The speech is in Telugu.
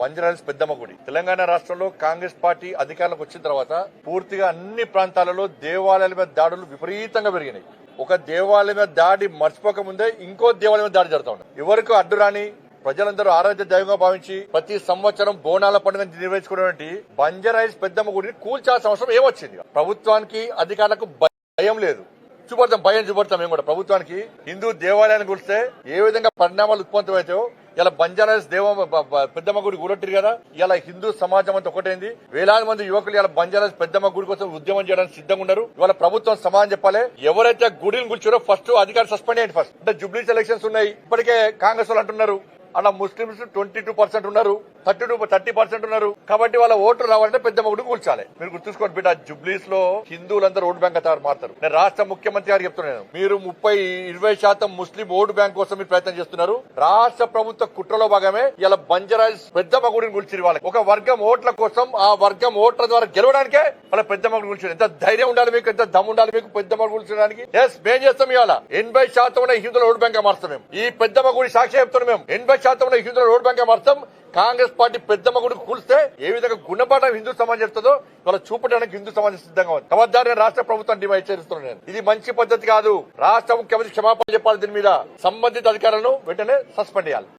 బంజారాహిల్స్ పెద్దమ్మ గుడి తెలంగాణ రాష్ట్రంలో కాంగ్రెస్ పార్టీ అధికారంలోకి వచ్చిన తర్వాత పూర్తిగా అన్ని ప్రాంతాలలో దేవాలయాల మీద దాడులు విపరీతంగా పెరిగినాయి. ఒక దేవాలయం మీద దాడి మర్చిపోక ముందే ఇంకో దేవాలయం మీద దాడి జరుగుతా ఉంది. ఎవరికి అడ్డు రాని ప్రజలందరూ ఆరాధ్య దైవంగా భావించి ప్రతి సంవత్సరం బోనాల పండుగ నిర్వహించుకున్నటువంటి బంజరాయిల్స్ పెద్దమ్మ గుడిని కూల్చాల్సిన అవసరం ఏమొచ్చింది? ప్రభుత్వానికి అధికారులకు భయం లేదు. చూపడతాం భయం చూపడతాం మేము కూడా. ప్రభుత్వానికి హిందూ దేవాలయాన్ని కూలిస్తే ఏ విధంగా పరిణామాలు ఉత్పన్నమవుతాయో ఇలా బంజారాస్ దేవ పెద్దమ్మ గుడి కూడట్టారు కదా ఇలా హిందూ సమాజం అంతా ఒకటైంది. వేలాది మంది యువకులు ఇలా బంజారాస్ పెద్దమ్మ గుడి కోసం ఉద్యమం చేయడానికి సిద్ధంగా ఉన్నారు. ఇవాళ ప్రభుత్వం సమాజం చెప్పాలి. ఎవరైతే గుడిని కూర్చోరో ఫస్ట్ అధికారులు సస్పెండ్ అయ్యండి ఫస్ట్ అంటే జూబ్లీస్ ఎలక్షన్స్ ఉన్నాయి. ఇప్పటికే కాంగ్రెస్ వాళ్ళు అంటున్నారు. అలా ముస్లింస్ ట్వంటీ టూ పర్సెంట్ ఉన్నారు థర్టీ టూ థర్టీ పర్సెంట్ ఉన్నారు. కాబట్టి వాళ్ళ ఓట్లు రావాలంటే పెద్ద మొగుడు కూల్చాలి. మీరు గుర్తుంచుకోండి బిడ్డ జుబ్లీస్లో హిందువులందరూ ఓటు బ్యాంక్ అవుతారు మారుతారు. నేను రాష్ట్ర ముఖ్యమంత్రి గారు చెప్తున్నాను మీరు ముప్పై ఇరవై శాతం ముస్లిం ఓటు బ్యాంక్ కోసం మీరు ప్రయత్నం చేస్తున్నారు. రాష్ట్ర ప్రభుత్వ కుట్రలో భాగమే ఇలా బంజరాజ్ పెద్దమ్మ గుడిని కూల్చిరు వాళ్ళకి. ఒక వర్గం ఓట్ల కోసం ఆ వర్గం ఓట్ల ద్వారా గెలవడానికే వాళ్ళ పెద్దమ్మ గుడి కూల్చారు ఎంత ధైర్యం ఉండాలి మీకు ఎంత దమ్ము ఉండాలి మీకు పెద్దమ్మ మగుడు కూల్చడానికి? ఎస్ మేం చేస్తాం ఇవాళ. ఎనభై శాతం ఉన్న హిందువుల ఓటు బ్యాంక్ మారుస్తాం మేము. ఈ పెద్ద మగుడి సాక్షి చెప్తున్నాం మేము. ఎనభై శాతం ఉన్న హిందువుల ఓటు బ్యాంక్ అర్థం? కాంగ్రెస్ పార్టీ పెద్దమ్మ గుడికి కూల్స్తే ఏ విధంగా గుణపాఠం హిందూ సమాజం చెప్తుందో వాళ్ళ చూపడానికి హిందూ సమాజం సిద్ధంగా ఉంది. ఖబర్దారు రాష్ట్ర ప్రభుత్వం డిమాండ్ చేస్తున్నాను నేను. ఇది మంచి పద్ధతి కాదు. రాష్ట్ర ముఖ్యమంత్రి క్షమాపణ చెప్పాలి దీని మీద. సంబంధిత అధికారులను వెంటనే సస్పెండ్ చేయాలి.